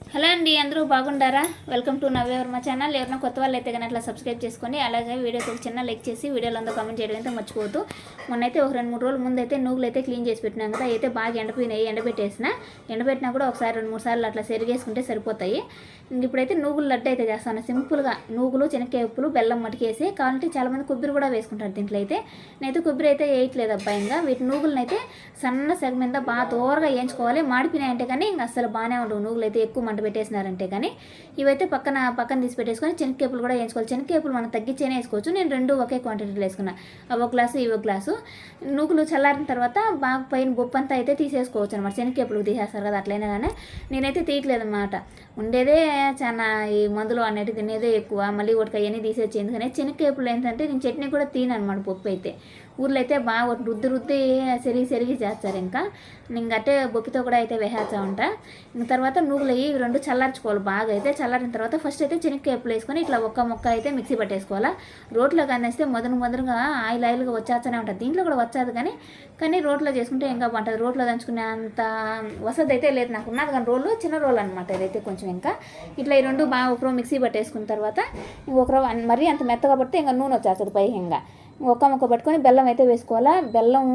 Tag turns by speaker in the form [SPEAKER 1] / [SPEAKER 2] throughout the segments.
[SPEAKER 1] Hello అండి అందరూ బాగుండారా? Welcome to nowhere మా ఛానల్. ఎవరైనా కొత్త వాళ్ళు అయితే కానీ అట్లా సబ్స్క్రైబ్ చేసుకొని అలాగే వీడియోకి ఒక చిన్న లైక్ చేసి వీడియోలో అందరూ కామెంట్ చేయడం అయితే మర్చిపోవద్దు. మొన్నైతే ఒక రెండు మూడు రోజుల ముందు అయితే నూగులు అయితే క్లీన్ చేసి పెట్టినాం కదా అయితే బాగా ఎండపోయినాయి ఎండబెట్టేసిన. ఎండబెట్టినా కూడా ఒకసారి రెండు మూడు సార్లు అట్లా సెరిగేసుకుంటే సరిపోతాయి. ఇప్పుడైతే నూగులు లడ్డు అయితే చేస్తాను. సింపుల్గా నూగులు శనక్కాయ ఉప్పులు బెల్లం మటికేసి కావాలంటే చాలామంది కొబ్బరి కూడా వేసుకుంటారు దీంట్లో అయితే. నేనైతే కొబ్బరి అయితే వేయట్లేదు అబ్బాయిగా వీటి నూగులను అయితే సన్న సెగ మీద బాగా దూరగా వేయించుకోవాలి. మాడిపోయినాయంటే కానీ ఇంకా అసలు బాగానే ఉండవు. నూగులు అయితే ఎక్కువ మంట పెట్టేసినారంటే కానీ. ఇవైతే పక్కన పక్కన తీసి పెట్టేసుకొని చెనక్కేపులు కూడా వేయించుకోవాలి. చెనక్కేపులు మనం తగ్గించేనే వేసుకోవచ్చు. నేను రెండు ఒకే క్వాంటిటీలో వేసుకున్నా. అవి ఒక గ్లాసు ఇవి ఒక గ్లాసు. నూగులు చల్లారిన తర్వాత బాగా పైన బొప్పంతా అయితే తీసేసుకోవచ్చు అనమాట చెనక్కేపులు తీసేస్తారు కదా అట్లయినా కానీ. నేనైతే తీయట్లేదు అనమాట ఉండేదే చాలా ఈ మందులు అన్నట్టు తినేదే ఎక్కువ. మళ్ళీ ఒకటి అవన్నీ ఎందుకంటే ఎందుకని ఏంటంటే నేను చట్నీ కూడా తీను అనమాట పప్పు అయితే. ఊర్లో అయితే బాగా రుద్ది రుద్ది సెరిగి సెరిగి చేస్తారు ఇంకా. ఇంకట్టే బొప్పితో కూడా అయితే వేసేస్తా ఉంటా. ఇంక తర్వాత నువ్వులు అయ్యి ఇవి రెండు చల్లార్చుకోవాలి బాగా అయితే. చల్లారిన తర్వాత ఫస్ట్ అయితే శనక్కాయలు వేసుకొని ఇట్లా ఒక్క మొక్క అయితే మిక్సీ పట్టేసుకోవాలా. రోట్లో కందేస్తే మొదలు మొదలుగా ఆయిల్ ఆయిల్గా వచ్చేస్తూనే ఉంటుంది. దీంట్లో కూడా వచ్చేది కానీ కానీ రోట్లో చేసుకుంటే ఇంకా బాగుంటుంది. రోట్లో దంచుకునే అంత వసతి అయితే లేదు నాకు. ఉన్నది కానీ రోలు చిన్న రోల్ అనమాట ఇదైతే కొంచెం ఇంకా. ఇట్లా ఈ రెండు బాగా ఒకరో మిక్సీ పట్టేసుకున్న తర్వాత ఒకరో మరీ అంత మెత్తగా పడితే ఇంకా నూనె వచ్చేస్తుంది పై ఇంకా. ఒక్క ముక్క పట్టుకొని బెల్లం అయితే వేసుకోవాలా? బెల్లం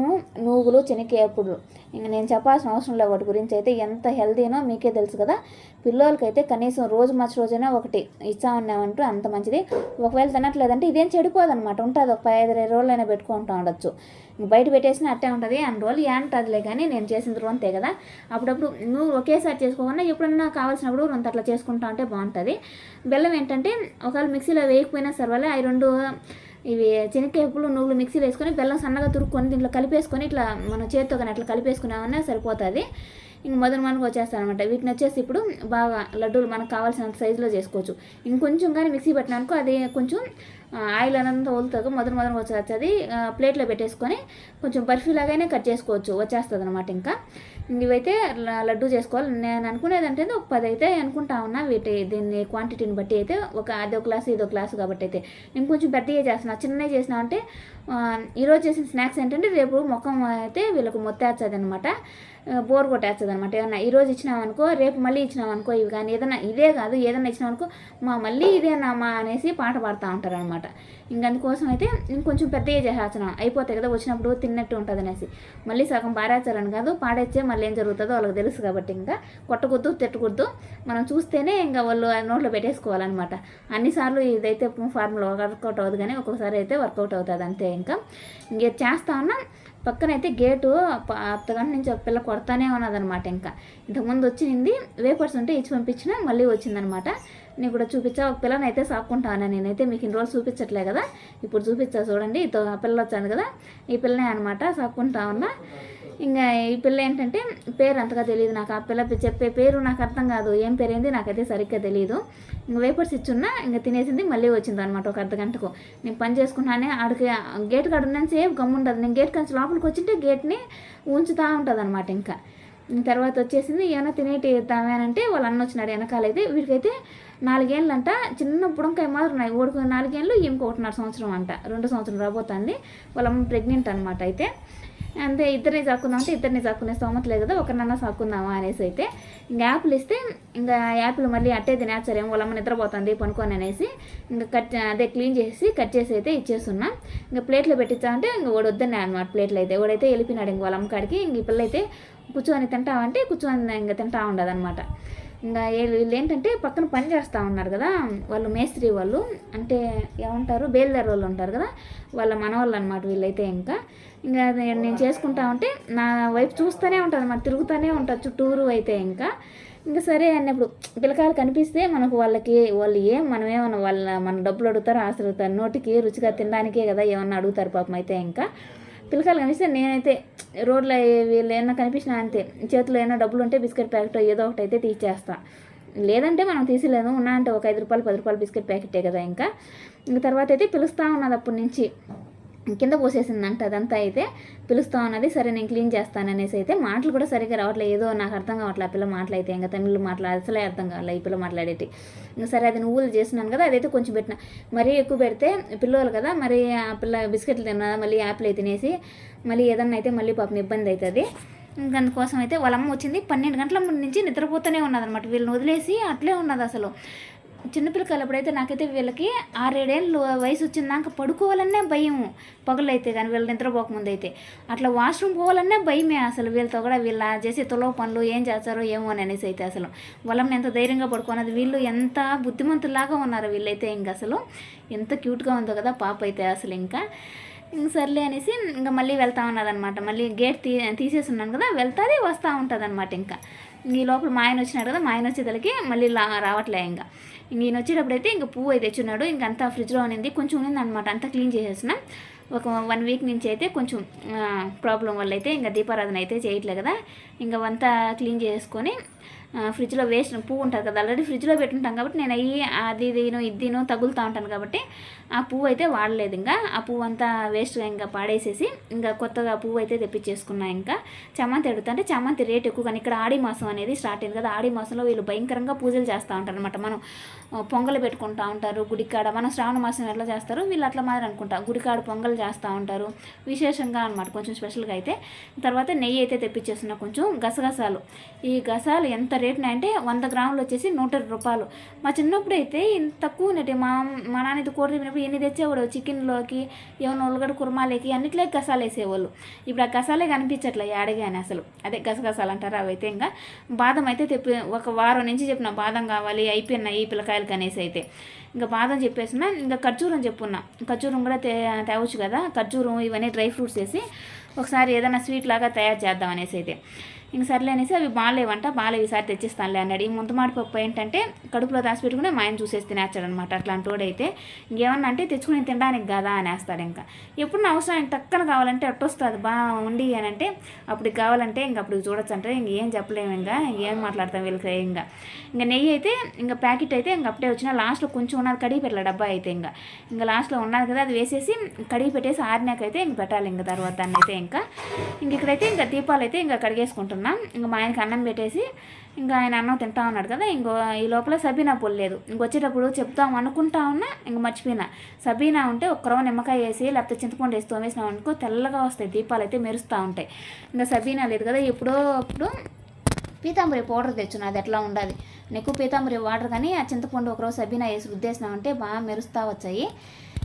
[SPEAKER 1] నూగులు శనక్కాయపుడు ఇంక నేను చెప్పాల్సిన అవసరం లేదు వాటి గురించి అయితే. ఎంత హెల్తీనో మీకే తెలుసు కదా. పిల్లలకైతే కనీసం రోజు మర్చి రోజైనా ఒకటి ఇచ్చామన్నామంటూ అంత మంచిది. ఒకవేళ తినట్లేదంటే ఇదేం చెడిపోదన్నమాట. ఉంటుంది ఒక పది ఐదు రోజులైనా పెట్టుకుంటూ ఉండొచ్చు. బయట పెట్టేసిన అట్టే ఉంటుంది. అన్ని రోజులు ఏంటదిలే కానీ నేను చేసిన రోజు అంతే కదా. అప్పుడప్పుడు నువ్వు ఒకేసారి చేసుకోకుండా ఎప్పుడన్నా కావాల్సినప్పుడు రొంత అట్లా చేసుకుంటా ఉంటే బాగుంటుంది. బెల్లం ఏంటంటే ఒకవేళ మిక్సీలో వేయకపోయినా సర్వాలే అవి రెండు ఇవి శనక్కాయపులు నువ్వులు మిక్సీలో వేసుకొని బెల్లం సన్నగా తురుక్కొని దీంట్లో కలిపేసుకొని ఇట్లా మన చేతితో కానీ అట్లా కలిపేసుకున్నామన్నా సరిపోతుంది. ఇంక మొదలు మనకు వచ్చేస్తానమాట అనమాట వీటిని వచ్చేసి ఇప్పుడు బాగా లడ్డూలు మనకు కావాల్సినంత సైజులో చేసుకోవచ్చు. ఇంకొంచెం కానీ మిక్సీ పెట్టినానుకో అది కొంచెం ఆయిల్ అనంతా వదులుతుంది మొదలు మొదలు వచ్చేస్తుంది. ప్లేట్లో పెట్టేసుకొని కొంచెం బర్ఫీ లాగానే కట్ చేసుకోవచ్చు. వచ్చేస్తుంది అనమాట ఇంకా. ఇవైతే లడ్డు చేసుకోవాలి. నేను అనుకునేది అంటే ఒక పది అయితే అనుకుంటా ఉన్నా వీటి దీన్ని క్వాంటిటీని బట్టి అయితే ఒక అదో క్లాస్ ఇదో క్లాస్ కాబట్టి అయితే. నేను కొంచెం పెద్దగా చేస్తున్నా చిన్నవి చేసినా అంటే ఈరోజు చేసిన స్నాక్స్ ఏంటంటే రేపు ముఖం అయితే వీళ్ళకు మొత్తేస్తుంది అనమాట బోర్ కొట్టేస్తుంది అనమాట ఏమన్నా ఈరోజు ఇచ్చినామనుకో రేపు మళ్ళీ ఇచ్చినామనుకో ఇవి కానీ ఏదైనా ఇదే కాదు ఏదైనా ఇచ్చినామనుకో మా మళ్ళీ ఇదేనా మా అనేసి పాట పాడుతూ ఉంటారు అనమాట ఇంకందుకోసం అయితే ఇంకొంచెం పెద్దగా చేసేస్తున్నాం అయిపోతాయి కదా వచ్చినప్పుడు తిన్నట్టు ఉంటుంది అనేసి. మళ్ళీ సగం పారేస్తారని కాదు పాడేచ్చే మళ్ళీ ఏం జరుగుతుందో వాళ్ళకి తెలుసు కాబట్టి ఇంకా కొట్టకూడదు తిట్టకూడదు. మనం చూస్తేనే ఇంకా వాళ్ళు నోట్లో పెట్టేసుకోవాలన్నమాట. అన్నిసార్లు ఇదైతే ఫార్ములా వర్కౌట్ అవ్వదు కానీ ఒక్కొక్కసారి అయితే వర్కౌట్ అవుతుంది అంతే. ఇంకా. ఇంకా చేస్తా ఉన్నా పక్కనైతే గేటు ప- అత్తగంట నుంచి ఒక పిల్ల కొడతానే ఉన్నదనమాట ఇంకా. ఇంతకుముందు వచ్చింది వేపర్స్ ఉంటే ఇచ్చి పంపించిన మళ్ళీ వచ్చిందనమాట నేను కూడా చూపించా ఒక పిల్లని అయితే సాక్కుంటాను నేనైతే మీకు ఇన్ని రోజులు చూపించట్లే కదా. ఇప్పుడు చూపించా చూడండి ఇతో ఆ పిల్ల వచ్చాను కదా. ఈ పిల్లనే అనమాట సాక్కుంటా ఉన్నా. ఇంకా ఈ పిల్ల ఏంటంటే పేరు అంతగా తెలియదు నాకు. ఆ పిల్ల చెప్పే పేరు నాకు అర్థం కాదు. ఏం పేరేంది నాకైతే సరిగ్గా తెలియదు ఇంక వేపర్స్ ఇచ్చున్నా ఇంకా తినేసింది మళ్ళీ వచ్చింది అనమాట ఒక అర్ధ గంటకు. నేను పని చేసుకున్నానే ఆడికి గేట్ కాడ ఉన్నాను సేపు గమ్ముంటుంది. నేను గేట్ కంచి లోపలికి వచ్చింటే గేట్ని ఉంచుతూ ఉంటుంది అనమాట ఇంకా. తర్వాత వచ్చేసింది ఏమైనా తినేటి తామేనంటే వాళ్ళు అన్న వచ్చినాడు వెనకాలైతే. వీడికైతే నాలుగేళ్ళు అంట చిన్న బుడంకాయ మాత్రం ఉన్నాయి. ఓడికి నాలుగేళ్ళు ఈమెకు ఒకటిన్నర సంవత్సరం అంట. రెండు సంవత్సరం రాబోతుంది. వాళ్ళమ్మ ప్రెగ్నెంట్ అనమాట అయితే. అంతే ఇద్దరిని సాక్కుందాం అంటే ఇద్దరిని సాక్కునే స్తోమత లేదు కదా ఒకరినన్నా సాక్కుందామా అనేసి అయితే. ఇంకా యాపిల్ ఇస్తే ఇంకా యాపిల్ మళ్ళీ అట్టే తినేస్తారేమో వాళ్ళ నిద్రపోతుంది పనుకొని అనేసి. ఇంకా కట్ అదే క్లీన్ చేసి కట్ చేసి అయితే ఇచ్చేస్తున్నా. ఇంకా ప్లేట్లో పెట్టించామంటే ఇంక ఇంకా వాడు అనమాట ప్లేట్లు అయితే. వాడైతే వెళ్ళిపోయినాడు ఇంక వాళ్ళమ్మ అమ్మకాడికి ఇంక ఈ పిల్ల అయితే కూర్చొని తింటామంటే కూర్చొని ఇంకా తింటా ఉండదు అనమాట ఇంకా వీళ్ళు ఏంటంటే పక్కన పని చేస్తూ ఉన్నారు కదా వాళ్ళు మేస్త్రి వాళ్ళు. అంటే ఏమంటారు? బేల్దార్ వాళ్ళు ఉంటారు కదా వాళ్ళ మనవాళ్ళు అనమాట వీళ్ళైతే ఇంకా. ఇంకా నేను చేసుకుంటా ఉంటే నా వైపు చూస్తూనే ఉంటుంది అనమాట తిరుగుతూనే ఉంటుంది చుట్టూరు అయితే ఇంకా. ఇంకా సరే అన్నప్పుడు పిల్లకాయలు కనిపిస్తే మనకు వాళ్ళకి వాళ్ళు ఏం మనం ఏమన్నా వాళ్ళ మన డబ్బులు అడుగుతారు ఆశలు అడుగుతారు. నోటికి రుచిగా తినడానికే కదా ఏమన్నా అడుగుతారు పాపం అయితే ఇంకా. పిల్లకాయలు కనిపిస్తే నేనైతే రోడ్లో వీళ్ళు ఏమైనా కనిపించినా అంతే. చేతిలో ఏమైనా డబ్బులు ఉంటే బిస్కెట్ ప్యాకెట్ ఏదో ఒకటి అయితే తీసేస్తా. లేదంటే మనం తీసిలేము ఉన్నా అంటే ఒక ఐదు రూపాయలు పది రూపాయలు బిస్కెట్ ప్యాకెటే కదా ఇంకా. ఇంక తర్వాత అయితే పిలుస్తా ఉన్నది అప్పటి నుంచి. కింద పోసేసిందంట అదంతా అయితే పిలుస్తా ఉన్నది. సరే నేను క్లీన్ చేస్తాను అనేసి అయితే మాటలు కూడా సరిగ్గా రావట్లేదు ఏదో నాకు అర్థం కావట్లే ఆ పిల్ల మాటలు అయితే ఇంకా తమిళ్ మాట్లాడ అసలే అర్థం కావాలి ఈ పిల్ల మాట్లాడేటి. ఇంకా సరే అది నువ్వులు చేసినాను కదా అదైతే కొంచెం పెట్టిన. మరీ ఎక్కువ పెడితే పిల్లలు కదా మరి ఆ పిల్ల బిస్కెట్లు తిన్నదా మళ్ళీ యాపిల్ అయితే తినేసి మళ్ళీ ఏదన్నా అయితే మళ్ళీ పాపం ఇబ్బంది అవుతుంది ఇంకా అందుకోసం అయితే వాళ్ళమ్మ వచ్చింది. పన్నెండు గంటల ముందు నుంచి నిద్రపోతూనే ఉన్నదన్నమాట. వీళ్ళని వదిలేసి అట్లే ఉన్నది అసలు. చిన్నపిల్లకాయలు అప్పుడైతే నాకైతే వీళ్ళకి ఆరేడేళ్ళు వయసు వచ్చిందాక పడుకోవాలనే భయం. పగలైతే కానీ వీళ్ళు నిద్రపోకముందు అయితే అట్లా వాష్రూమ్ పోవాలనే భయమే అసలు. వీళ్ళతో కూడా వీళ్ళ చేసే తొలవ పనులు ఏం చేస్తారో ఏమో అని అనేసి అయితే అసలు. వాళ్ళని ఎంత ధైర్యంగా పడుకోనది వీళ్ళు ఎంత బుద్ధిమంతులాగా ఉన్నారు వీళ్ళైతే ఇంక అసలు. ఎంత క్యూట్గా ఉందో కదా పాప అయితే అసలు ఇంకా. ఇంక సర్లే అనేసి ఇంకా మళ్ళీ వెళ్తా ఉన్నదనమాట మళ్ళీ గేట్ తీ తీసేసి ఉన్నాను కదా వెళ్తాది వస్తూ ఉంటుంది అనమాట ఇంకా. ఈ లోపల మా ఆయన వచ్చినాడు కదా మా ఆయన వచ్చేదలకి మళ్ళీ రావట్లే ఇంకా. ఈయన వచ్చేటప్పుడైతే ఇంక ఇంకా పువ్వు అయితే తెచ్చున్నాడు. ఇంకంతా ఫ్రిడ్జ్లో ఉన్నింది. కొంచెం ఉన్నింది అనమాట అంతా క్లీన్ చేసేసిన. ఒక వన్ వీక్ నుంచి అయితే కొంచెం ప్రాబ్లం వల్ల అయితే ఇంకా దీపారాధన అయితే చేయట్లేదు కదా. ఇంకా అంతా క్లీన్ చేసుకొని ఫ్రిడ్జ్లో వేస్ట్ పువ్వు ఉంటుంది కదా ఆల్రెడీ ఫ్రిడ్జ్లో పెట్టుంటాం కాబట్టి నేను అయ్యి అది దీను ఇదిను తగులుతూ ఉంటాను కాబట్టి ఆ పువ్వు అయితే వాడలేదు ఇంకా. ఆ పువ్వు అంతా వేస్ట్గా ఇంకా పాడేసేసి ఇంకా కొత్తగా పువ్వు అయితే తెప్పించేసుకున్నా ఇంకా. చమంతి అడుగుతా అంటే చామంతి రేట్ ఎక్కువ కానీ ఇక్కడ ఆడి మాసం అనేది స్టార్ట్ అయింది కదా ఆడి మాసంలో వీళ్ళు భయంకరంగా పూజలు చేస్తూ ఉంటారు అనమాట మనం పొంగలు పెట్టుకుంటూ ఉంటారు గుడికాడ మనం శ్రావణ మాసం ఎట్లా చేస్తారు వీళ్ళు అట్లా మాదిరి అనుకుంటా. గుడికాడ పొంగలు చేస్తూ ఉంటారు విశేషంగా అనమాట కొంచెం స్పెషల్గా అయితే. తర్వాత నెయ్యి అయితే తెప్పించేస్తున్నా కొంచెం గసగసాలు ఈ గసాలు ఎంత రేటున అంటే వంద గ్రాములు వచ్చేసి నూట రూపాయలు. మా చిన్నప్పుడు అయితే ఇంత తక్కువ ఉన్నట్టు మా మా నాన్న ఇది కూర తిన్నప్పుడు ఎన్ని తెచ్చేవాడు. చికెన్లోకి ఏమైనా ఉల్లగడ్డ కుర్మాలకి అన్నిట్లే గసాలు వేసేవాళ్ళు. ఇప్పుడు ఆ గసాలే కనిపించట్లే యాడగానే అసలు. అదే గసగసాలు అంటారు అవి అయితే ఇంకా. బాదం అయితే తెప్పి ఒక వారం నుంచి చెప్పిన బాదం కావాలి అయిపోయినాయి ఈ పిల్లకాయలకి అనేసి అయితే. ఇంకా బాదం చెప్పేసిన ఇంకా ఖర్జూరం చెప్పున్నా. ఖర్జూరం కూడా తే తేవచ్చు కదా. ఖర్జూరం ఇవన్నీ డ్రై ఫ్రూట్స్ వేసి ఒకసారి ఏదైనా స్వీట్ లాగా తయారు చేద్దాం అనేసి అయితే. ఇంక సర్లే అనేసి అవి బాగాలేవంట బాగాలేవు. ఈసారి తెచ్చిస్తానులే అన్నాడు. ఈ ముంతమాడి పప్పు ఏంటంటే కడుపులో దాచిపెట్టుకుని మా ఆయన చూసేసి తినేస్తాడు అనమాట అట్లాంటి వాడైతే ఇంకేమన్నా అంటే తెచ్చుకుని తినడానికి కదా అనేస్తాడు ఇంకా. ఎప్పుడు నా అవసరం ఆయన టక్కన కావాలంటే అట్టొస్తుంది బాగా ఉండి అని అంటే అప్పుడు కావాలంటే ఇంక అప్పుడు చూడొచ్చు అంటే ఇంకేం. చెప్పలేము ఇంకా ఏం మాట్లాడతాం వీళ్ళకి ఇంకా. ఇంకా నెయ్యి అయితే ఇంకా ప్యాకెట్ అయితే ఇంక అప్పుడే వచ్చిన. లాస్ట్లో కొంచెం ఉన్నది కడిగి పెట్టాలి డబ్బా అయితే ఇంకా. ఇంకా లాస్ట్లో ఉన్నది కదా అది వేసేసి కడిగి పెట్టేసి ఆరినాకైతే ఇంక పెట్టాలి ఇంకా తర్వాత దాన్ని అయితే ఇంకా. ఇంక ఇక్కడైతే ఇంకా దీపాలు అయితే ఇంకా కడిగేసుకుంటున్నాం. ఇంకా మా ఆయనకి అన్నం పెట్టేసి ఇంకా ఆయన అన్నం తింటా ఉన్నాడు కదా ఇంకో ఈ లోపల సబీనా పొల్లేదు ఇంకొచ్చేటప్పుడు చెప్తాం అనుకుంటా ఉన్నా ఇంక మర్చిపోయినా. సబీనా ఉంటే ఒక్కరో నిమ్మకాయ వేసి లేకపోతే చింతపండు వేసి తోమేసినాం అనుకో తెల్లగా వస్తాయి. దీపాలు అయితే మెరుస్తూ ఉంటాయి. ఇంకా సబీనా లేదు కదా ఎప్పుడో అప్పుడు పీతాంబరి పౌడర్ తెచ్చును అది ఎట్లా ఉండాలి? నీకు పీతాంబరి వాటర్ కానీ ఆ చింతపండు ఒకరోజు సబీనా వేసి రుద్దేసినామంటే బాగా మెరుస్తూ వచ్చాయి.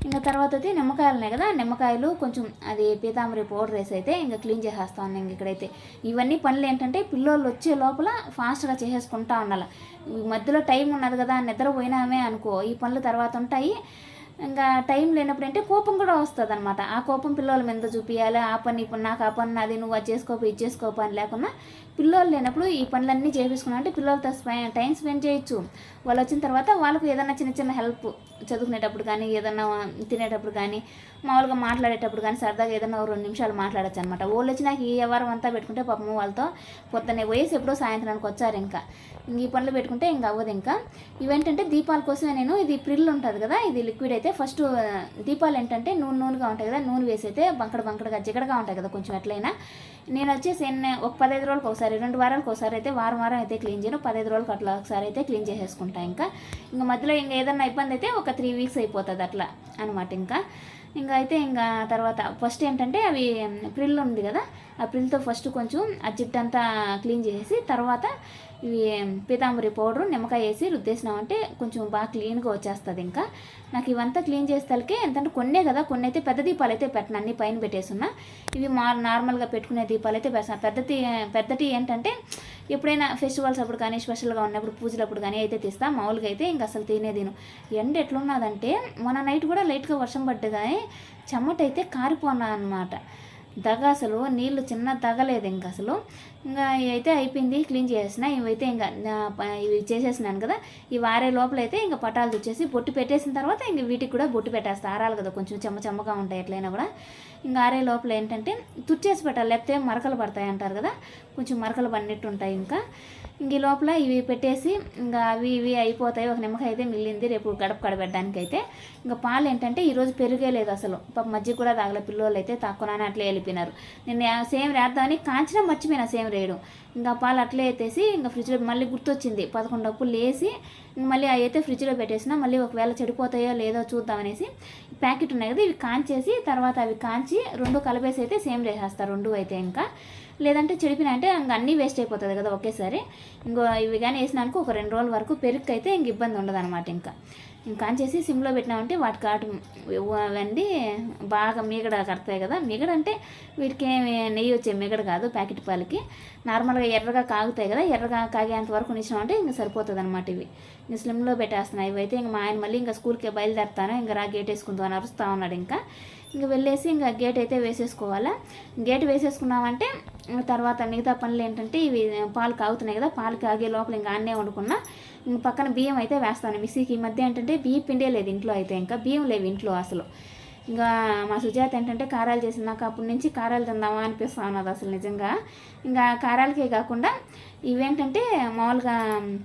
[SPEAKER 1] ఇంకా తర్వాత అయితే నిమ్మకాయలున్నాయి కదా నిమ్మకాయలు కొంచెం అది పీతాంబరి పౌడర్ వేసి అయితే ఇంకా క్లీన్ చేసేస్తా ఉన్నాం ఇంక ఇక్కడైతే. ఇవన్నీ పనులు ఏంటంటే పిల్లోళ్ళు వచ్చే లోపల ఫాస్ట్గా చేసేసుకుంటా ఉండాలి. ఈ మధ్యలో టైం ఉన్నది కదా నిద్రపోయినామే అనుకో ఈ పనులు తర్వాత ఉంటాయి. ఇంకా టైం లేనప్పుడు అంటే కోపం కూడా వస్తుంది అనమాట ఆ కోపం పిల్లల మీద చూపించాలి ఆ పని ఇప్పుడు నాకు ఆ పని అది నువ్వు అది చేసుకోపో ఇది చేసుకోపో అని లేకుండా పిల్లలు లేనప్పుడు ఈ పనులన్నీ చేపించుకున్నా అంటే పిల్లలతో టైం స్పెండ్ చేయొచ్చు. వాళ్ళు వచ్చిన తర్వాత వాళ్ళకు ఏదైనా చిన్న చిన్న హెల్ప్ చదువుకునేటప్పుడు కానీ ఏదన్నా తినేటప్పుడు కానీ మామూలుగా మాట్లాడేటప్పుడు కానీ సరదాగా ఏదైనా రెండు నిమిషాలు మాట్లాడచ్చు అనమాట వాళ్ళు వచ్చి నాకు ఈ వ్యవహారం అంతా పెట్టుకుంటే పాపం వాళ్ళతో పొద్దున్నే పోయేసి ఎప్పుడో సాయంత్రానికి వచ్చారు ఇంకా. ఇంక ఈ పనులు పెట్టుకుంటే ఇంకా అవ్వదు ఇంకా. ఇవేంటంటే దీపాల కోసమే నేను ఇది ప్రిల్ ఉంటుంది కదా ఇది లిక్విడ్ అయితే ఫస్ట్ దీపాలు ఏంటంటే నూనె నూనెగా ఉంటాయి కదా నూనె వేసి అయితే బంకడ బంకడగా జిగడగా ఉంటాయి కదా కొంచెం ఎట్లయినా. నేను వచ్చేసి ఒక పదహైదు రోజులకు ఒకసారి రెండు వారాలకు ఒకసారి అయితే వారం వారం అయితే క్లీన్ చేయను. పదహైదు రోజులకు అట్లా ఒకసారి అయితే క్లీన్ చేసేసుకుంటా ఇంకా. ఇంకా మధ్యలో ఇంకా ఏదన్నా ఇబ్బంది అయితే ఒక త్రీ వీక్స్ అయిపోతుంది అట్లా అనమాట ఇంకా. ఇంకా అయితే ఇంకా తర్వాత ఫస్ట్ ఏంటంటే అవి ప్రిల్ ఉంది కదా ఆ ప్రిల్తో ఫస్ట్ కొంచెం ఆ జిట్టంతా క్లీన్ చేసేసి తర్వాత ఇవి పీతాంబరి పౌడరు నిమ్మకాయ వేసి రుద్దేసినామంటే కొంచెం బాగా క్లీన్గా వచ్చేస్తుంది ఇంకా. నాకు ఇవంతా క్లీన్ చేసేసరికి ఎంతంటే కొన్నే కదా కొన్ని అయితే పెద్ద దీపాలు అయితే పెట్టను అన్ని పైన పెట్టేసున్నా. ఇవి మా నార్మల్గా పెట్టుకునే దీపాలు అయితే పెడతాను పెద్దటి పెద్దటి ఏంటంటే ఎప్పుడైనా ఫెస్టివల్స్ అప్పుడు కానీ స్పెషల్గా ఉన్నప్పుడు పూజలప్పుడు కానీ అయితే తీస్తా. మామూలుగా అయితే ఇంక అసలు తినేదిను ఎండ ఎట్లున్నదంటే మొన్న నైట్ కూడా లైట్గా వర్షం పడ్డది కానీ చెమట అయితే కారిపోనా అనమాట దగ అసలు నీళ్ళు చిన్న తగలేదు ఇంకా అసలు. ఇంకా అయితే అయిపోయింది క్లీన్ చేసేసిన. ఇవైతే ఇంకా ఇవి చేసేసినాను కదా ఈ వారే లోపల అయితే ఇంకా పటాలు తెచ్చేసి బొట్టు పెట్టేసిన తర్వాత ఇంక వీటికి కూడా బొట్టు పెట్టేస్తా. ఆరాలి కదా కొంచెం చెమ్మ చెమ్మగా ఉంటాయి ఎట్లయినా కూడా. ఇంకా ఆరే లోపల ఏంటంటే తుచ్చేసి పెట్టాలి లేకపోతే మరకలు పడతాయి అంటారు కదా కొంచెం మరకలు పడినట్టు ఉంటాయి ఇంకా. ఇంక ఈ లోపల ఇవి పెట్టేసి ఇంకా అవి ఇవి అయిపోతాయి ఒక నిమ్మకాయ అయితే మిగిలింది రేపు గడప కడబెట్టడానికి అయితే ఇంకా పాలు ఏంటంటే ఈరోజు పెరిగే లేదు అసలు పాప మజ్జిగ కూడా తాగలే పిల్లలు అయితే తక్కువనే అట్లే వెళ్ళిపోయినారు. నేను సేమ్ రేద్దామని కాంచిన మర్చిపోయినా సేమ్ రేయడం ఇంకా పాలు అట్లే ఎత్తేసి ఇంకా ఫ్రిడ్జ్లో మళ్ళీ గుర్తొచ్చింది పదకొండు అప్పులు లేసి మళ్ళీ అవి అయితే ఫ్రిడ్జ్లో పెట్టేసిన మళ్ళీ ఒకవేళ చెడిపోతాయో లేదో చూద్దామనేసి ప్యాకెట్ ఉన్నాయి కదా ఇవి కాంచేసి తర్వాత అవి కాంచి రెండు కలిపేసి అయితే సేమ్ చేసేస్తారు రెండు అయితే ఇంకా. లేదంటే చెడిపిన అంటే ఇంక అన్నీ వేస్ట్ అయిపోతుంది కదా ఒకేసారి. ఇంకో ఇవి కానీ వేసినానుకో ఒక రెండు రోజుల వరకు పెరుగు అయితే ఇంక ఇబ్బంది ఉండదు అనమాట ఇంకా. ఇంకా చేసి సిమ్లో పెట్టినామంటే వాటి కాటు అవండి బాగా మీగడ కడతాయి కదా మీగడ అంటే వీటికి నెయ్యి వచ్చే మీగడ కాదు ప్యాకెట్ పాలకి. నార్మల్గా ఎర్రగా కాగుతాయి కదా ఎర్రగా కాగేంత వరకు ఉంచినామంటే ఇంక సరిపోతుంది అనమాట ఇవి. నేను స్లిమ్లో పెట్టేస్తున్నాయి ఇవైతే ఇంకా మా ఆయన మళ్ళీ ఇంకా స్కూల్కి బయలుదేరుతాను. ఇంకా రా గేట్ వేసుకుందాం అని అరుస్తూ ఉన్నాడు ఇంకా. ఇంకా వెళ్ళేసి ఇంకా గేట్ అయితే వేసేసుకోవాలా. గేట్ వేసేసుకున్నామంటే తర్వాత మిగతా పనులు ఏంటంటే ఇవి పాలు కాగుతున్నాయి కదా పాలు కాగే లోపల ఇంకా అన్నే వండుకున్నా. ఇంక పక్కన బియ్యం అయితే వేస్తాను. మిక్సీకి ఈ మధ్య ఏంటంటే బియ్యం పిండే లేదు ఇంట్లో అయితే ఇంకా. బియ్యం లేవు ఇంట్లో అసలు. ఇంకా మా సుజాత ఏంటంటే కారాలు చేసింది. నాకు అప్పటి నుంచి కారాలు తిందామా అనిపిస్తా ఉన్నది అసలు నిజంగా. ఇంకా కారాలకే కాకుండా ఇవేంటంటే మామూలుగా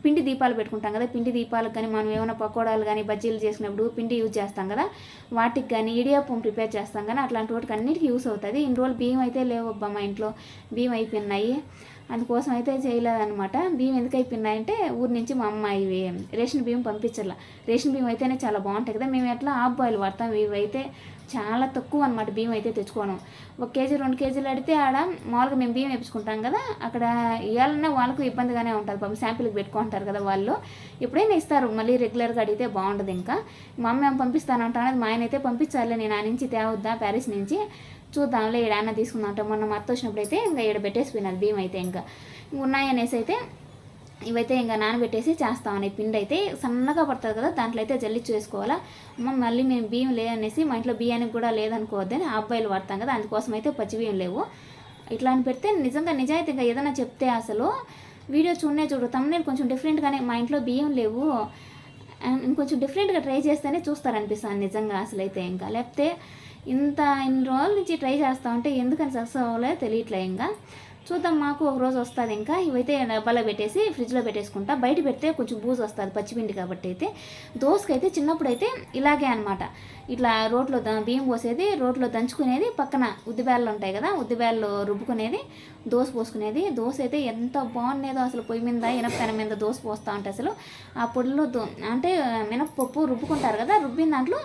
[SPEAKER 1] పిండి దీపాలు పెట్టుకుంటాం కదా పిండి దీపాలకు కానీ మనం ఏమైనా పకోడాలు కానీ బజ్జీలు చేసినప్పుడు పిండి యూజ్ చేస్తాం కదా వాటికి కానీ ఇడియాపం ప్రిపేర్ చేస్తాం కానీ అట్లాంటి వాటికి అన్నిటికీ యూస్ అవుతుంది. ఇన్ని రోజులు బియ్యం అయితే లేవబ్బా మా ఇంట్లో బియ్యం అయిపోయినాయి. అందుకోసం అయితే చేయలేదన్నమాట. బియ్యం ఎందుకు అయిపోయినాయంటే ఊరి నుంచి మా అమ్మ ఇవి రేషన్ బియ్యం పంపించాల. రేషన్ బియ్యం అయితేనే చాలా బాగుంటాయి కదా. మేము ఎట్లా ఆఫ్ బాయిల్ వాడతాం. ఇవి అయితే చాలా తక్కువ అనమాట బియ్యం అయితే తెచ్చుకోను. ఒక కేజీ రెండు కేజీలు అడితే ఆడ మామూలుగా మేము బియ్యం వేపించుకుంటాం కదా అక్కడ ఇవ్వాలన్నా వాళ్ళకు ఇబ్బందిగానే ఉంటుంది పాపం శాంపిల్కి పెట్టుకుంటారు కదా వాళ్ళు. ఎప్పుడైనా ఇస్తారు మళ్ళీ రెగ్యులర్గా అడిగితే బాగుంటుంది ఇంకా. మా అమ్మ మేము పంపిస్తానంటాను మా ఆయన అయితే పంపించాలి నేను ఆ నుంచి తేవద్దా ప్యారిస్ నుంచి చూద్దాంలే ఈడ తీసుకుందాం అంటే మొన్న మా అత్త వచ్చినప్పుడు అయితే ఇంకా ఈడ పెట్టేసిపోయినది బియ్యం అయితే ఇంకా. ఉన్నాయనేసి అయితే ఇవైతే ఇంకా నానబెట్టేసి చేస్తామని పిండి అయితే సన్నగా పడుతుంది కదా దాంట్లో అయితే జల్లిచ్చి వేసుకోవాలా మళ్ళీ మేము బియ్యం లేదనేసి మా ఇంట్లో బియ్యానికి కూడా లేదనుకోవద్దని అబ్బాయిలు వాడతాం కదా అందుకోసం అయితే పచ్చి బియ్యం లేవు. ఇట్లా అని పెడితే నిజంగా నిజాయితీగా ఏదైనా చెప్తే అసలు వీడియో చూడనే చూడు తమ్ముళ్ళు కొంచెం డిఫరెంట్గానే మా ఇంట్లో బియ్యం లేవు. అండ్ ఇంకొంచెం డిఫరెంట్గా ట్రై చేస్తేనే చూస్తారనిపిస్తాను నిజంగా అసలు అయితే ఇంకా. లేకపోతే ఇంత ఇన్ని రోజుల నుంచి ట్రై చేస్తా ఉంటే ఎందుకని సక్సెస్ అవ్వలేదు తెలియట్లే ఇంకా. చూద్దాం మాకు ఒక రోజు వస్తుంది ఇంకా. ఇవైతే డబ్బాలో పెట్టేసి ఫ్రిడ్జ్లో పెట్టేసుకుంటా. బయట పెడితే కొంచెం బూజు వస్తుంది పచ్చిపిండి కాబట్టి అయితే. దోసకైతే చిన్నప్పుడు అయితే ఇలాగే అనమాట ఇట్లా రోట్లో బియ్యం పోసేది రోట్లో దంచుకునేది పక్కన ఉద్దిబేళ్ళు ఉంటాయి కదా ఉద్దిబేళ్ళు రుబ్బుకునేది దోశ పోసుకునేది. దోశ అయితే ఎంత బాగుండేదో అసలు పొయ్యి మీద మినపకాయ మీద దోశ పోస్తూ ఉంటే అసలు. ఆ పొడిలో దో అంటే మినపప్పు రుబ్బుకుంటారు కదా రుబ్బిన దాంట్లో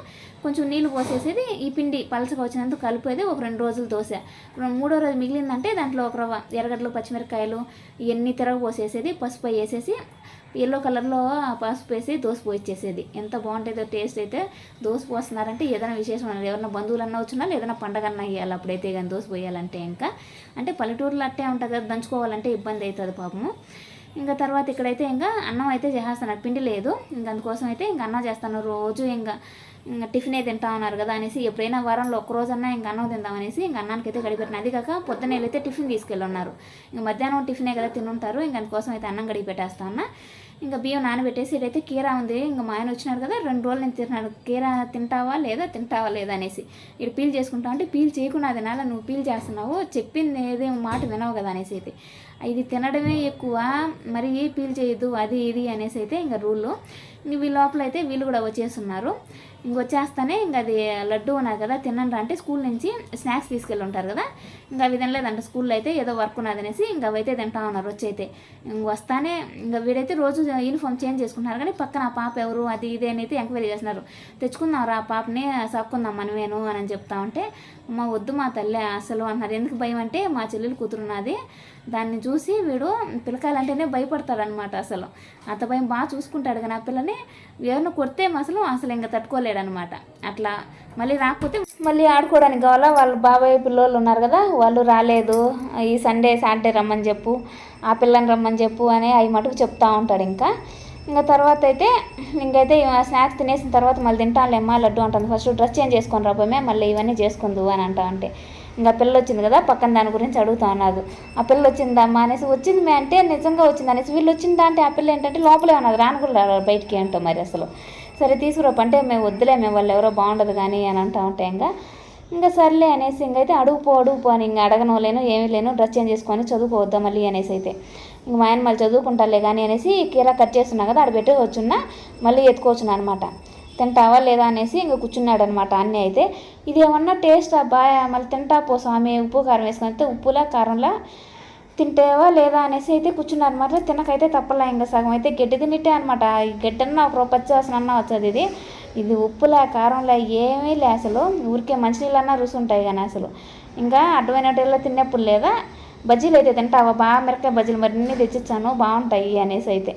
[SPEAKER 1] కొంచెం నీళ్ళు పోసేసేది ఈ పిండి పలసగా వచ్చినంత కలిపేది ఒక రెండు రోజులు దోశ. మూడో రోజు మిగిలిందంటే దాంట్లో ఒక రవ్వ ఎర్రగడ్డలు పచ్చిమిరపకాయలు ఇవన్నీ తిరగ పోసేసేది పసుపు వేసేసి ఎల్లో కలర్లో ఆ పసుపు వేసి దోశ పోయిచ్చేసేది ఎంత బాగుంటుందో టేస్ట్ అయితే దోశ పోస్తున్నారంటే ఏదైనా విశేషం అనేది ఎవరైనా బంధువులన్నా వచ్చినా ఏదైనా పండగ అన్నా ఇవ్వాలి అప్పుడైతే కానీ దోశ పోయాలంటే ఇంకా. అంటే పల్లెటూరులో అట్టే ఉంటుంది కదా దంచుకోవాలంటే ఇబ్బంది అవుతుంది పాపము. ఇంకా తర్వాత ఇక్కడైతే ఇంకా అన్నం అయితే చేస్తాను పిండి లేదు. ఇంకా అందుకోసం అయితే ఇంకా అన్నం చేస్తాను. రోజు ఇంకా టిఫినే తింటా ఉన్నారు కదా అనేసి ఎప్పుడైనా వారంలో ఒక్కరోజన్నా ఇంక అన్నం తిందామనేసి అనేసి ఇంకా అన్నానికి అయితే గడిపెట్టిన. అది కాక పొద్దున్న అయితే టిఫిన్ తీసుకెళ్ళి ఉన్నారు ఇంకా మధ్యాహ్నం టిఫినే కదా తినుంటారు. ఇంకా అందుకోసం అయితే అన్నం గడిగి పెట్టేస్తా ఉన్నా. ఇంకా బియ్యం నానబెట్టేసి అయితే కీరా ఉంది. ఇంకా మా ఆయన వచ్చినాడు కదా రెండు రోజులు నేను తిన్నాడు కీరా తింటావా లేదా తింటావా లేదా అనేసి. ఇటు పీల్ చేసుకుంటా అంటే పీల్ చేయకుండా తినాలా నువ్వు పీల్ చేస్తున్నావు చెప్పింది ఏదేం మాట వినవు కదా అనేసి అయితే. ఇది తినడమే ఎక్కువ మరి పీల్ చేయొద్దు అది ఇది అనేసి అయితే ఇంకా రూల్లో ఇంక వీళ్ళ లోపల అయితే వీళ్ళు కూడా వచ్చేస్తున్నారు. ఇంక వచ్చేస్తానే అది లడ్డు ఉన్నారు కదా తినండి అంటే స్కూల్ నుంచి స్నాక్స్ తీసుకెళ్ళి ఉంటారు కదా ఇంకా అవి తినలేదంట. స్కూల్లో అయితే ఏదో వర్క్ ఉన్నది అనేసి ఇంకా అవైతే తింటా ఉన్నారు వచ్చి అయితే ఇంక వస్తానే ఇంకా వీడైతే రోజు యూనిఫామ్ చేంజ్ చేసుకుంటున్నారు కానీ పక్కన ఆ పాప ఎవరు అది ఇది అని అయితే ఎంక్వైరీ చేస్తున్నారు. తెచ్చుకుందాం రా ఆ పాపని సక్కుందాం మనమేను అని చెప్తా ఉంటే అమ్మ వద్దు మా తల్లి అసలు అన్నారు. ఎందుకు భయం అంటే మా చెల్లెలు కూతురున్నది. దాన్ని చూసి వీడు పిల్లకాయలంటేనే భయపడతాడనమాట అసలు. అత భయం బాగా చూసుకుంటాడు కానీ ఆ పిల్లని. ఎవరిని కొడితే అసలు అసలు ఇంకా తట్టుకోలేడనమాట అట్లా మళ్ళీ రాకపోతే మళ్ళీ ఆడుకోవడానికి కావాలా? వాళ్ళ బాబాయ్ పిల్లోళ్ళు ఉన్నారు కదా వాళ్ళు రాలేదు. ఈ సండే సాటర్డే రమ్మని చెప్పు ఆ పిల్లని రమ్మని చెప్పు అని అవి మటుకు చెప్తా ఉంటాడు ఇంకా. ఇంకా తర్వాత అయితే ఇంకైతే స్నాక్స్ తినేసిన తర్వాత మళ్ళీ తింటానులేమ్మా లడ్డు అంటుంది. ఫస్ట్ డ్రెస్ చేంజ్ చేసుకొని రాబోమే మళ్ళీ ఇవన్నీ చేసుకుందు అని అంటా అంటే ఇంకా పిల్ల వచ్చింది కదా పక్కన దాని గురించి అడుగుతా ఉన్నది ఆ పిల్ల వచ్చిందమ్మా అనేసి వచ్చింది మే అంటే నిజంగా వచ్చింది అనేసి వీళ్ళు వచ్చిందా అంటే ఆ పిల్ల ఏంటంటే లోపలే ఉన్నది రాను కూడా బయటికి ఏంటో మరి అసలు. సరే తీసుకురాపు అంటే మేము వద్దులే మేము వాళ్ళు ఎవరో బాగుండదు కానీ అని అంటా ఉంటే ఇంకా ఇంకా సర్లే అనేసి ఇంకైతే అడుగుపో అడుగుపో అని ఇంకా అడగను లేను ఏమీ లేను డ్రెస్ చేంజ్ చేసుకొని చదువుకోవద్దా మళ్ళీ అనేసి అయితే. ఇంక మా ఆయన మళ్ళీ చదువుకుంటాలే కానీ అనేసి కీరా కట్ చేస్తున్నా కదా ఆడ పెట్టి వచ్చున్నా మళ్ళీ ఎత్తుకోవచ్చున్నా అనమాట తింటావా లేదా అనేసి ఇంక కూర్చున్నాడు అనమాట అన్నీ అయితే. ఇది ఏమన్నా టేస్ట్ అబ్బా మళ్ళీ తింటా పో స్వామి ఉప్పు కారం వేసుకుని అయితే ఉప్పులా కారంలా తింటేవా లేదా అనేసి అయితే కూర్చున్నారు మరి తినకైతే తప్పలే ఇంకా సగం అయితే గడ్డి తినిట్టే అనమాట. ఈ గడ్డన్న ఒక పచ్చి వాసన అన్న వచ్చేది ఇది. ఇది ఉప్పులే కారంలే ఏమీ లే అసలు. ఊరికే మంచినీళ్ళన్నా రుచి ఉంటాయి కానీ అసలు. ఇంకా అడ్డమైనట్టేలా తిన్నప్పుడు లేదా బజ్జీలు అయితే తింటావా? బాగా మిరకాయ బజ్జీలు మరిన్ని తెచ్చిచ్చాను. బాగుంటాయి అనేసి అయితే.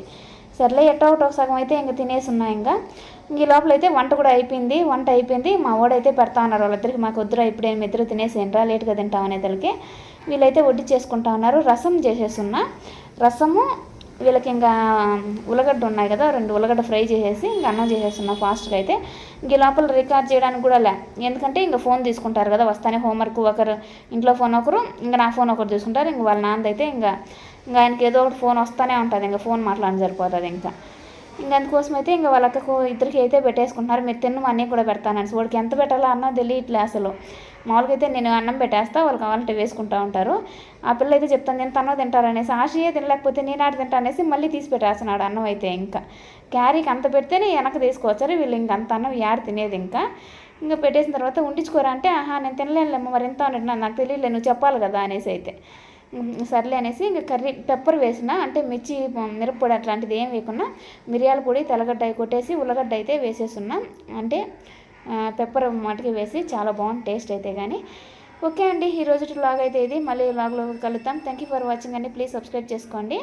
[SPEAKER 1] సర్లే ఎట్టో ఒకటో సగం అయితే ఇంకా తినేసి ఉన్నాయి ఇంకా. ఈ లోపల అయితే వంట కూడా అయిపోయింది. వంట అయిపోయింది. మా వాడైతే పెడతా ఉన్నారు. వాళ్ళిద్దరికి మాకు వద్దురా ఇప్పుడే మేము ఇద్దరు తినేసేయండిరా లేట్గా తింటాం అనేదానికి వీళ్ళైతే వడ్డీ చేసుకుంటా ఉన్నారు. రసం చేసేస్తున్నా. రసము వీళ్ళకి ఇంకా ఉలగడ్డ ఉన్నాయి కదా రెండు ఉల్లగడ్డ ఫ్రై చేసేసి ఇంకా అన్నం చేసేస్తున్నా ఫాస్ట్గా అయితే. ఇంక ఈ లోపల రికార్డ్ చేయడానికి కూడా లే. ఎందుకంటే ఇంకా ఫోన్ తీసుకుంటారు కదా వస్తానే హోంవర్క్ ఒకరు ఇంట్లో ఫోన్ ఒకరు ఇంకా నా ఫోన్ ఒకరు తీసుకుంటారు. ఇంక వాళ్ళ నాన్నదైతే ఇంకా ఇంకా ఆయనకి ఏదో ఒకటి ఫోన్ వస్తూనే ఉంటుంది. ఇంకా ఫోన్ మాట్లాడడం సరిపోతుంది ఇంకా. ఇంకా అందుకోసం అయితే ఇంకా వాళ్ళ అక్కకు ఇద్దరికి అయితే పెట్టేసుకుంటున్నారు. మీరు తిన్న అన్నీ కూడా పెడతానని వాడికి ఎంత పెట్టాలో అన్నా తెలియట్లే అసలు. మామూలుగా అయితే నేను అన్నం పెట్టేస్తా వాళ్ళు కావాలంటే వేసుకుంటూ ఉంటారు. ఆ పిల్ల అయితే చెప్తాను నేను తనో తింటారు ఆశయే తినలేకపోతే నేను ఆడ తింటా అనేసి మళ్ళీ తీసి పెట్టేస్తున్నాడు అన్నం అయితే ఇంకా. క్యారీకి అంత పెడితేనే వెనక తీసుకొచ్చారు. వీళ్ళు ఇంక అంత అన్నం యాడ తినేది ఇంకా. ఇంకా పెట్టేసిన తర్వాత ఉండించుకోరా అంటే ఆహా నేను తినలేనులేమ్మా మరి ఎంత ఉన్నట్టు నాకు తెలియలే నువ్వు చెప్పాలి కదా అనేసి అయితే. సర్లే అనేసి ఇంకా కర్రీ పెప్పర్ వేసిన అంటే మిర్చి మిరప్పొడి అట్లాంటిది ఏం వేయకుండా మిరియాల పొడి తెల్లగడ్డ కొట్టేసి ఉల్లగడ్డ అయితే వేసేస్తున్నా అంటే పెప్పర్ మటుకి వేసి చాలా బాగుంది టేస్ట్ అయితే కానీ ఓకే అండి ఈ రోజు లాగ్ అయితే ఇది. మళ్ళీ లాగ్లో కలుద్దాం. థ్యాంక్ యూ ఫర్ వాచింగ్ అండి. ప్లీజ్ సబ్స్క్రైబ్ చేసుకోండి.